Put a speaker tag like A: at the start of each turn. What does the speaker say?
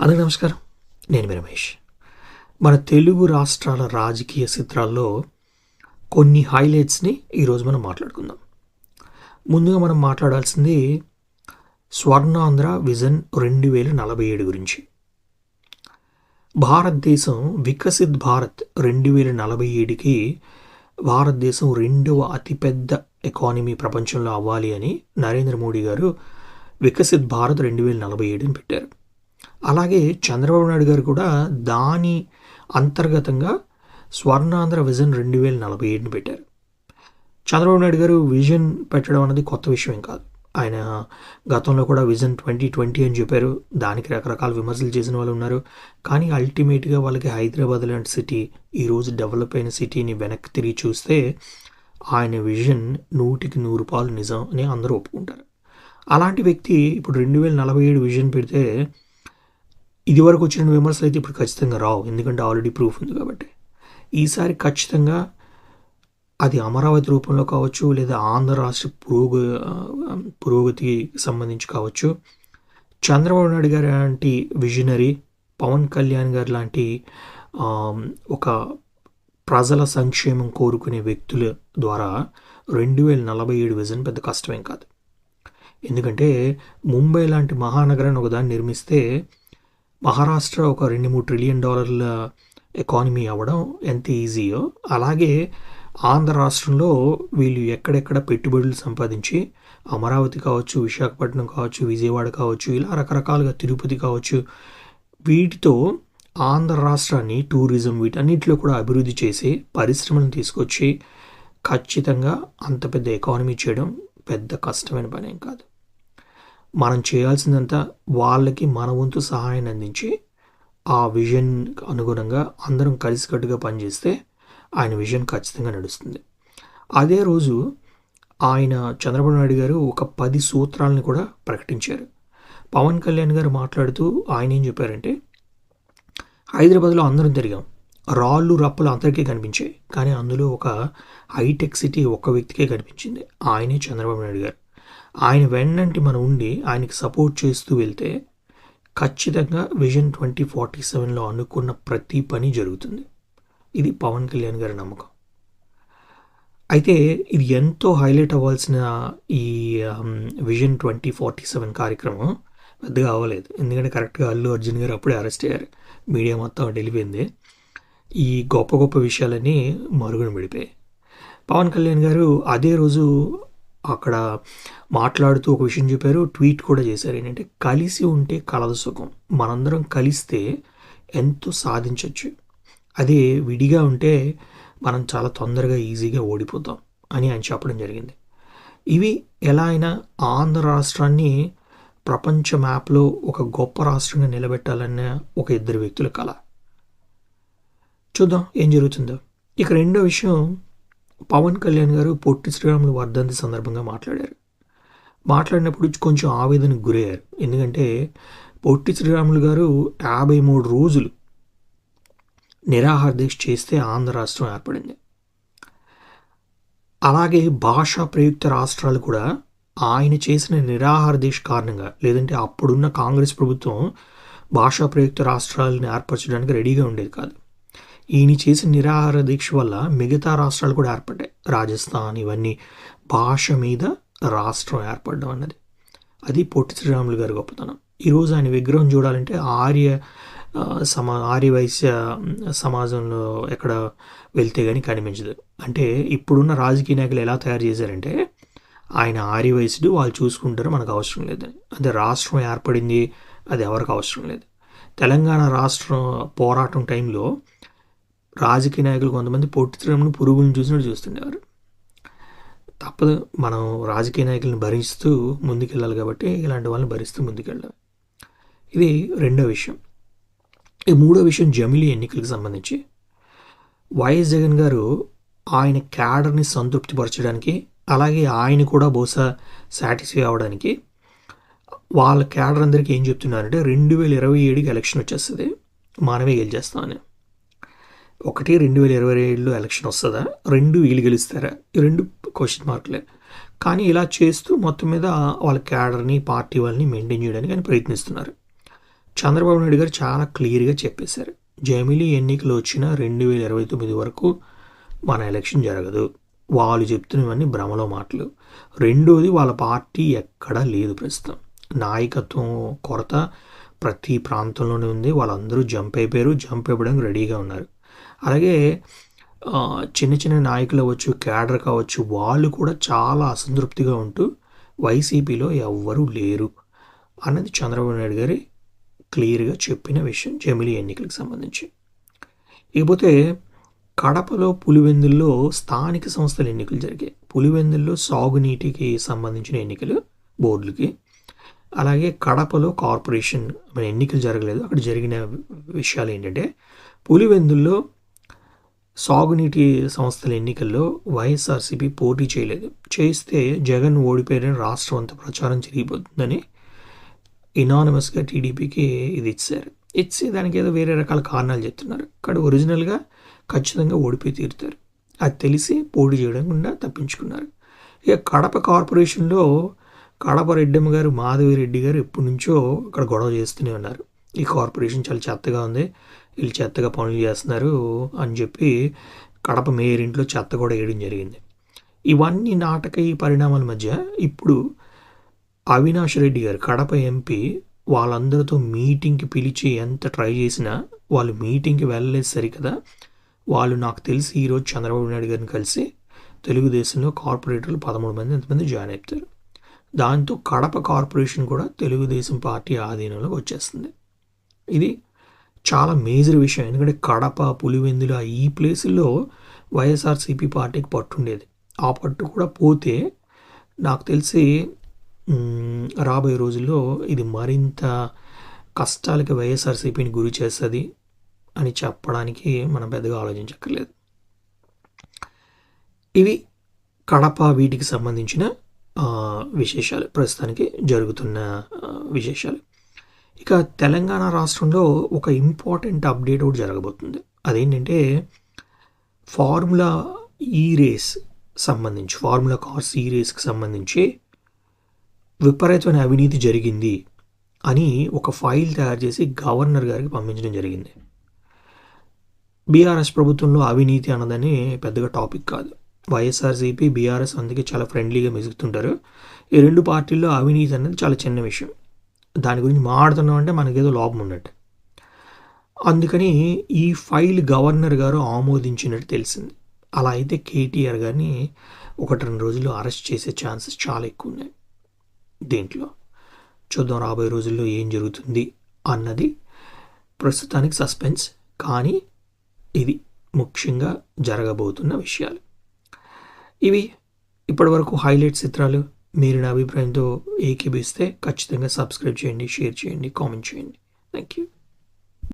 A: అందరికీ నమస్కారం. నేను మీ రమేష్. మన తెలుగు రాష్ట్రాల రాజకీయ చిత్రాల్లో కొన్ని హైలైట్స్ని ఈరోజు మనం మాట్లాడుకుందాం. ముందుగా మనం మాట్లాడాల్సింది స్వర్ణాంధ్ర విజన్ రెండు వేల నలభై ఏడు గురించి. భారతదేశం వికసిత్ భారత్ రెండు వేల నలభై ఏడుకి భారతదేశం రెండవ అతిపెద్ద ఎకానమీ ప్రపంచంలో అవ్వాలి అని నరేంద్ర మోడీ గారు వికసిత్ భారత్ రెండు వేల నలభై ఏడుని పెట్టారు. అలాగే చంద్రబాబు నాయుడు గారు కూడా దాని అంతర్గతంగా స్వర్ణాంధ్ర విజన్ రెండు వేల నలభై ఏడుని పెట్టారు. చంద్రబాబు నాయుడు గారు విజన్ పెట్టడం అనేది కొత్త విషయం కాదు. ఆయన గతంలో కూడా విజన్ ట్వంటీ ట్వంటీ అని చెప్పారు. దానికి రకరకాల విమర్శలు చేసిన వాళ్ళు ఉన్నారు. కానీ అల్టిమేట్గా వాళ్ళకి హైదరాబాద్ లాంటి సిటీ ఈరోజు డెవలప్ అయిన సిటీని వెనక్కి తిరిగి చూస్తే ఆయన విజన్ నూటికి నూరు పాలు నిజం అని అందరూ ఒప్పుకుంటారు. అలాంటి వ్యక్తి ఇప్పుడు రెండు వేల నలభై ఏడు విజన్ పెడితే ఇదివరకు వచ్చిన విమర్శలు అయితే ఇప్పుడు ఖచ్చితంగా రావు. ఎందుకంటే ఆల్రెడీ ప్రూఫ్ ఉంది కాబట్టి. ఈసారి ఖచ్చితంగా అది అమరావతి రూపంలో కావచ్చు లేదా ఆంధ్ర రాష్ట్ర పురోగ పురోగతికి సంబంధించి కావచ్చు. చంద్రబాబు నాయుడు గారు లాంటి విజనరీ పవన్ కళ్యాణ్ గారు లాంటి ఒక ప్రజల సంక్షేమం కోరుకునే వ్యక్తుల ద్వారా రెండు వేల నలభై ఏడు విజన్ పెద్ద కష్టమేం కాదు. ఎందుకంటే ముంబై లాంటి మహానగరాన్ని ఒకదాన్ని నిర్మిస్తే మహారాష్ట్ర ఒక రెండు మూడు ట్రిలియన్ డాలర్ల ఎకానమీ అవ్వడం ఎంత ఈజీయో అలాగే ఆంధ్ర రాష్ట్రంలో వీళ్ళు ఎక్కడెక్కడ పెట్టుబడులు సంపాదించి అమరావతి కావచ్చు విశాఖపట్నం కావచ్చు విజయవాడ కావచ్చు ఇలా రకరకాలుగా తిరుపతి కావచ్చు వీటితో ఆంధ్ర రాష్ట్రాన్ని టూరిజం వీటన్నిటిలో కూడా అభివృద్ధి చేసి పరిశ్రమలను తీసుకొచ్చి ఖచ్చితంగా అంత పెద్ద ఎకానమీ చేయడం పెద్ద కష్టమైన పని ఏం కాదు. మనం చేయాల్సిందంతా వాళ్ళకి మన వంతు సహాయాన్ని అందించి ఆ విజన్ అనుగుణంగా అందరం కలిసికట్టుగా పనిచేస్తే ఆయన విజన్ ఖచ్చితంగా నడుస్తుంది. అదే రోజు ఆయన చంద్రబాబు నాయుడు గారు ఒక పది సూత్రాలను కూడా ప్రకటించారు. పవన్ కళ్యాణ్ గారు మాట్లాడుతూ ఆయన ఏం చెప్పారంటే హైదరాబాద్లో అందరం తిరిగాం. రాళ్ళు రప్పలు అందరికీ కనిపించాయి. కానీ అందులో ఒక హైటెక్ సిటీ ఒక్క వ్యక్తికే కనిపించింది. ఆయనే చంద్రబాబు నాయుడు గారు. ఆయన వెన్నంటి మనం ఉండి ఆయనకి సపోర్ట్ చేస్తూ వెళ్తే ఖచ్చితంగా విజన్ ట్వంటీ ఫార్టీ సెవెన్లో అనుకున్న ప్రతి పని జరుగుతుంది. ఇది పవన్ కళ్యాణ్ గారి నమ్మకం. అయితే ఇది ఎంతో హైలైట్ అవ్వాల్సిన ఈ విజన్ ట్వంటీ ఫార్టీ సెవెన్ కార్యక్రమం పెద్దగా అవ్వలేదు. ఎందుకంటే కరెక్ట్గా అల్లు అర్జున్ గారు అప్పుడే అరెస్ట్ అయ్యారు. మీడియా మొత్తం వెళ్ళిపోయింది. ఈ గొప్ప గొప్ప విషయాలన్నీ మరుగున పడిపోయాయి. పవన్ కళ్యాణ్ గారు అదే రోజు అక్కడ మాట్లాడుతూ ఒక విషయం చెప్పారు ట్వీట్ కూడా చేశారు. ఏంటంటే కలిసి ఉంటే కలదు సుఖం. మనందరం కలిస్తే ఎంతో సాధించవచ్చు అదే విడిగా ఉంటే మనం చాలా తొందరగా ఈజీగా ఓడిపోతాం అని ఆయన చెప్పడం జరిగింది. ఇవి ఎలా అయినా ఆంధ్ర రాష్ట్రాన్ని ప్రపంచ మ్యాప్లో ఒక గొప్ప రాష్ట్రంగా నిలబెట్టాలన్న ఒక ఇద్దరు వ్యక్తుల కళ చూద్దాం ఏం జరుగుతుందో. ఇక రెండో విషయం పవన్ కళ్యాణ్ గారు పొట్టి శ్రీరాములు వర్ధంతి సందర్భంగా మాట్లాడారు. మాట్లాడినప్పుడు కొంచెం ఆవేదనకు గురయ్యారు. ఎందుకంటే పొట్టి శ్రీరాములు గారు యాభై మూడు రోజులు నిరాహార దీక్ష చేస్తే ఆంధ్ర రాష్ట్రం ఏర్పడింది. అలాగే భాషా ప్రయుక్త రాష్ట్రాలు కూడా ఆయన చేసిన నిరాహార దీక్ష కారణంగా లేదంటే అప్పుడున్న కాంగ్రెస్ ప్రభుత్వం భాషా ప్రయుక్త రాష్ట్రాలను ఏర్పరచడానికి రెడీగా ఉండేది కాదు. ఈయన చేసిన నిరాహార దీక్ష వల్ల మిగతా రాష్ట్రాలు కూడా ఏర్పడ్డాయి. రాజస్థాన్ ఇవన్నీ భాష మీద రాష్ట్రం ఏర్పడడం అన్నది. అది పొట్టి శ్రీరాములు గారి గొప్పతనం. ఈరోజు ఆయన విగ్రహం చూడాలంటే ఆర్య సమా ఆర్య వైశ్య సమాజంలో ఎక్కడ వెళ్తే కానీ కనిపించదు. అంటే ఇప్పుడున్న రాజకీయ నాయకులు ఎలా తయారు చేశారంటే ఆయన ఆర్యవయసుడు వాళ్ళు చూసుకుంటారు మనకు అవసరం లేదని అదే రాష్ట్రం ఏర్పడింది అది ఎవరికి అవసరం లేదు. తెలంగాణ రాష్ట్రం పోరాటం టైంలో రాజకీయ నాయకులు కొంతమంది పొట్టి శ్రీరాములు పురుగులను చూసినట్టు చూస్తుండేవారు. తప్పదు మనం రాజకీయ నాయకులను భరిస్తూ ముందుకెళ్ళాలి కాబట్టి ఇలాంటి వాళ్ళని భరిస్తూ ముందుకెళ్ళాలి ఇది రెండో విషయం. ఈ మూడో విషయం జమిలీ ఎన్నికలకు సంబంధించి. వైఎస్ జగన్ గారు ఆయన క్యాడర్ని సంతృప్తిపరచడానికి అలాగే ఆయన కూడా బహుశా సాటిస్ఫై అవ్వడానికి వాళ్ళ క్యాడర్ అందరికీ ఏం చెప్తున్నారంటే రెండు వేల ఇరవై ఏడుకి ఎలక్షన్ వచ్చేస్తుంది మనమే గెలిచేస్తామని. ఒకటి రెండు వేల ఇరవై ఏడులో ఎలక్షన్ వస్తుందా? రెండు వీళ్ళు గెలుస్తారా? ఈ రెండు క్వశ్చన్ మార్కులే కానీ ఇలా చేస్తూ మొత్తం మీద వాళ్ళ క్యాడర్ని పార్టీ వాళ్ళని మెయింటైన్ చేయడానికి ఆయన ప్రయత్నిస్తున్నారు. చంద్రబాబు నాయుడు గారు చాలా క్లియర్గా చెప్పేశారు. జమిలీ ఎన్నికలు వచ్చిన రెండు వేల ఇరవై తొమ్మిది వరకు మన ఎలక్షన్ జరగదు. వాళ్ళు చెప్తున్నవన్నీ భ్రమలో మాటలు. రెండోది వాళ్ళ పార్టీ ఎక్కడా లేదు ప్రస్తుతం. నాయకత్వం కొరత ప్రతి ప్రాంతంలోనే ఉంది. వాళ్ళందరూ జంప్ అయిపోయారు. జంప్ అయిపోవడానికి రెడీగా ఉన్నారు. అలాగే చిన్న చిన్న నాయకులు అవ్వచ్చు క్యాడర్ కావచ్చు వాళ్ళు కూడా చాలా అసంతృప్తిగా ఉంటూ వైసీపీలో ఎవ్వరూ లేరు అన్నది చంద్రబాబు నాయుడు గారి క్లియర్గా చెప్పిన విషయం జమిలీ ఎన్నికలకు సంబంధించి. ఇకపోతే కడపలో పులివెందుల్లో స్థానిక సంస్థల ఎన్నికలు జరిగాయి. పులివెందుల్లో సాగునీటికి సంబంధించిన ఎన్నికలు బోర్డులకి. అలాగే కడపలో కార్పొరేషన్ ఎన్నికలు జరగలేదు. అక్కడ జరిగిన విషయాలు ఏంటంటే పులివెందుల్లో సాగునీటి సంస్థల ఎన్నికల్లో వైఎస్ఆర్సీపీ పోటీ చేయలేదు. చేస్తే జగన్ ఓడిపోయారని రాష్ట్రం అంతా ప్రచారం జరిగిపోతుందని ఇనానమస్గా టీడీపీకి ఇది ఇచ్చారు. ఇచ్చి దానికి ఏదో వేరే రకాల కారణాలు చెప్తున్నారు. ఇక్కడ ఒరిజినల్గా ఖచ్చితంగా ఓడిపోయి తీరుతారు. అది తెలిసి పోటీ చేయడం కూడా తప్పించుకున్నారు. ఇక కడప కార్పొరేషన్లో కడప రెడ్డమ్మ గారు మాధవి రెడ్డి గారు ఎప్పటి నుంచో అక్కడ గొడవ చేస్తూనే ఉన్నారు. ఈ కార్పొరేషన్ చాలా చెత్తగా ఉంది. వీళ్ళు చెత్తగా పనులు చేస్తున్నారు అని చెప్పి కడప మేయర్ ఇంట్లో చెత్త కూడా వేయడం జరిగింది. ఇవన్నీ నాటక ఈ పరిణామాల మధ్య ఇప్పుడు అవినాష్ రెడ్డి గారు కడప ఎంపీ వాళ్ళందరితో మీటింగ్కి పిలిచి ఎంత ట్రై చేసినా వాళ్ళు మీటింగ్కి వెళ్ళలేదు సరికదా. వాళ్ళు నాకు తెలిసి ఈరోజు చంద్రబాబు నాయుడు గారిని కలిసి తెలుగుదేశంలో కార్పొరేటర్లు పదమూడు మంది ఎంతమంది జాయిన్ అవుతారు దాంతో కడప కార్పొరేషన్ కూడా తెలుగుదేశం పార్టీ ఆధీనంలోకి వచ్చేస్తుంది. ఇది చాలా మేజర్ విషయం. ఎందుకంటే కడప పులివెందుల ఈ ప్లేసుల్లో వైఎస్ఆర్సీపీ పార్టీకి పట్టు ఉండేది ఆ పట్టు కూడా పోతే నాకు తెలిసి రాబోయే రోజుల్లో ఇది మరింత కష్టాలకి వైఎస్ఆర్సీపీని గురి చేస్తుంది అని చెప్పడానికి మనం పెద్దగా ఆలోచించక్కర్లేదు. ఇవి కడప వీటికి సంబంధించిన విశేషాలు. ప్రస్తుతానికి జరుగుతున్న విశేషాలు. ఇక తెలంగాణ రాష్ట్రంలో ఒక ఇంపార్టెంట్ అప్డేట్ ఒకటి జరగబోతుంది. అదేంటంటే ఫార్ములా ఈ రేస్ సంబంధించి ఫార్ములా కార్స్ ఈ రేస్కి సంబంధించి విపరీతమైన అవినీతి జరిగింది అని ఒక ఫైల్ తయారు చేసి గవర్నర్ గారికి పంపించడం జరిగింది. బీఆర్ఎస్ ప్రభుత్వంలో అవినీతి అన్నదని పెద్దగా టాపిక్ కాదు. వైఎస్ఆర్సీపీ బీఆర్ఎస్ అందుకే చాలా ఫ్రెండ్లీగా మెసుగుతుంటారు. ఈ రెండు పార్టీల్లో అవినీతి అనేది చాలా చిన్న విషయం. దాని గురించి మాట్లాడుతున్నాం అంటే మనకేదో లోపం ఉన్నట్టు. అందుకని ఈ ఫైల్ గవర్నర్ గారు ఆమోదించినట్టు తెలిసింది. అలా అయితే కేటీఆర్ గారిని ఒకటి రెండు రోజులు అరెస్ట్ చేసే ఛాన్సెస్ చాలా ఎక్కువ ఉన్నాయి దీంట్లో? చూద్దాం రాబోయే రోజుల్లో ఏం జరుగుతుంది అన్నది ప్రస్తుతానికి సస్పెన్స్. కానీ ఇది ముఖ్యంగా జరగబోతున్న విషయాలు. ఇవి ఇప్పటివరకు హైలైట్ చిత్రాలు. మీరు నా అభిప్రాయంతో ఏకీభిస్తే ఖచ్చితంగా సబ్స్క్రైబ్ చేయండి షేర్ చేయండి కామెంట్ చేయండి. Thank you